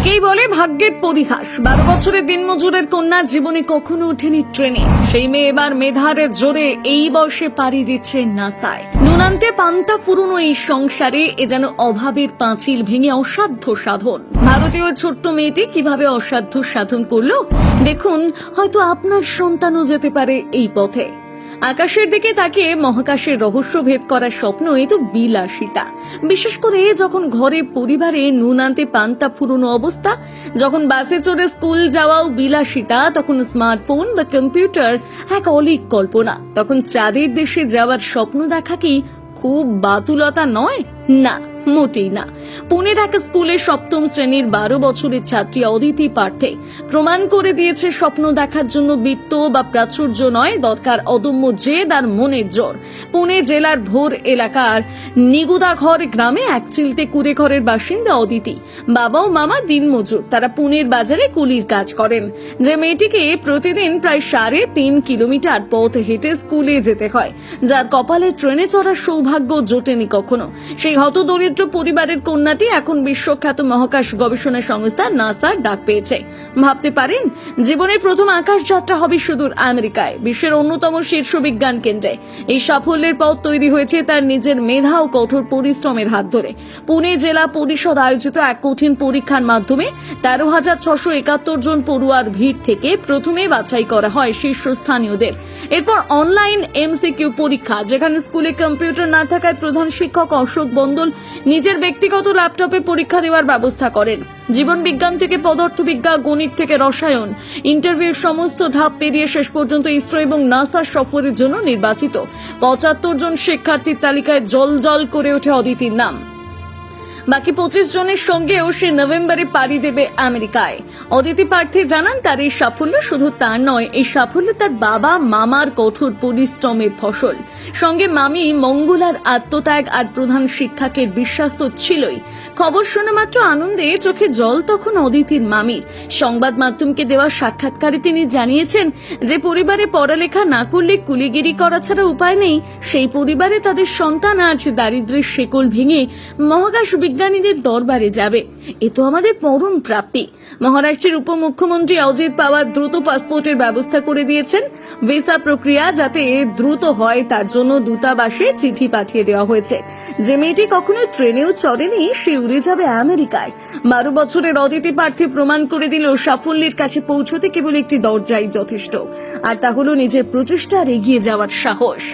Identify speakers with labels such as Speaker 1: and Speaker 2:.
Speaker 1: একেই বলে ভাগ্যের পরিহাস। বারো বছরের দিনমজুরের কন্যা জীবনে কখনো ওঠেনি ট্রেনে। সেই মেয়ে এবার মেধার জোরে এই বয়সে পাড়ি দিচ্ছে নাসায়। নুনান্তে পান্তা ফুরুনো এই সংসারে এ যেন অভাবের পাঁচিল ভেঙে অসাধ্য সাধন। ভারতীয় ছোট্ট মেয়েটি কীভাবে অসাধ্য সাধন করল? দেখুন, হয়তো আপনার সন্তানও যেতে পারে এই পথে। আকাশের দিকে তাকে মহাকাশের রহস্য ভেদ করার স্বপ্ন এ তো বিলাসিতা। বিশেষ করে যখন ঘরে পরিবারে নুন আনতে পান্তা ফুরনো অবস্থা, যখন বাসে চড়ে স্কুল যাওয়াও বিলাসিতা, তখন স্মার্টফোন বা কম্পিউটার এক অলিক কল্পনা। তখন চাঁদের দেশে যাওয়ার স্বপ্ন দেখা কি খুব বাতুলতা নয়? না। মোটেই না। পুনের এক স্কুলে সপ্তম শ্রেণির বারো বছরের ছাত্রী অদিতি পার্থে প্রমাণ করে দিয়েছে স্বপ্ন দেখার জন্য বৃত্ত বা প্রাচুর্য নয়, দরকার অদম্য জেদ আর মনের জোর। পুনে জেলার ভোর এলাকার নিগুদাঘর গ্রামে এক চিলতে কুড়ে ঘরের বাসিন্দা অদিতি, বাবা ও মামা দিনমজুর, তারা পুনের বাজারে কুলির কাজ করেন। যে মেয়েটিকে প্রতিদিন প্রায় সাড়ে তিন কিলোমিটার পথ হেঁটে স্কুলে যেতে হয়, যার কপালে ট্রেনে চড়ার সৌভাগ্য জোটেনি কখনো। সেই হতদরিদ্র পরিবারের কন্যাটি এখন বিশ্বখ্যাত মহাকাশ গবেষণা সংস্থা নাসার ডাক পেয়েছে। ভাবতে পারেন, জীবনের প্রথম আকাশ যাত্রা হবে সুদূর আমেরিকায়, বিশ্বের অন্যতম শীর্ষ বিজ্ঞান কেন্দ্রে। এই সাফল্যের পথ তৈরি হয়েছে তার নিজের মেধা ও কঠোর পরিশ্রমের হাত ধরে। পুনে জেলা পরিষদ আয়োজিত এক কঠিন পরীক্ষার মাধ্যমে তেরো হাজার ছশো একাত্তর জন পড়ুয়ার ভিড় থেকে প্রথমে বাছাই করা হয় শীর্ষস্থানীয়দের। এরপর অনলাইন এমসিকিউ পরীক্ষা, যেখানে স্কুলে কম্পিউটার না থাকায় প্রধান শিক্ষক অশোক বন্দল নিজের ব্যক্তিগত ল্যাপটপে পরীক্ষা দেওয়ার ব্যবস্থা করেন। জীবন বিজ্ঞান থেকে পদার্থবিজ্ঞান গণিত থেকে রসায়ন। ইন্টারভিউর সমস্ত ধাপ পেরিয়ে শেষ পর্যন্ত ইসরো এবং নাসার সফরের জন্য নির্বাচিত। পঁচাত্তর জন শিক্ষার্থীর তালিকায় জল জল করে ওঠে অদিতির নাম। বাকি পঁচিশ জনের সঙ্গেও সে নভেম্বরে পাড়ি দেবে আমেরিকায়। অদিতি প্রার্থী জানান, তার এই সাফল্য শুধু তার নয়, এই সাফল্য তার বাবা মামার কঠোর পরিশ্রমের ফসল। সঙ্গে মামি মঙ্গলার আত্মত্যাগ আর প্রধান শিক্ষকের বিশ্বাস তো ছিলই। খবর শুনে মাত্র আনন্দে চোখে জল তখন অদিতির মামির। সংবাদ মাধ্যমকে দেওয়া সাক্ষাৎকারে তিনি জানিয়েছেন যে, পরিবারে পড়ালেখা না করলে কুলিগিরি করা ছাড়া উপায় নেই। সেই পরিবারে তাদের সন্তান আজ দারিদ্র্যের শেকল ভেঙে মহাকাশ বিজ্ঞানীদের দরবারে যাবে। এ তো আমাদের পরম প্রাপ্তি। মহারাষ্ট্রের উপমুখ্যমন্ত্রী অজিত পাওয়ার দ্রুত পাসপোর্টের ব্যবস্থা করে দিয়েছেন। ভিসা প্রক্রিয়া যাতে দ্রুত হয়, তার জন্য দূতাবাসে চিঠি পাঠিয়ে দেওয়া হয়েছে। যে মেয়েটি কখনো ট্রেনেও চড়েনি, সে উড়ে যাবে আমেরিকায়। বারো বছরের অদিতি প্রার্থী প্রমাণ করে দিল, সাফল্যের কাছে পৌঁছতে কেবল একটি দরজাই যথেষ্ট। আর তা হল নিজের প্রচেষ্টার এগিয়ে যাওয়ার সাহস।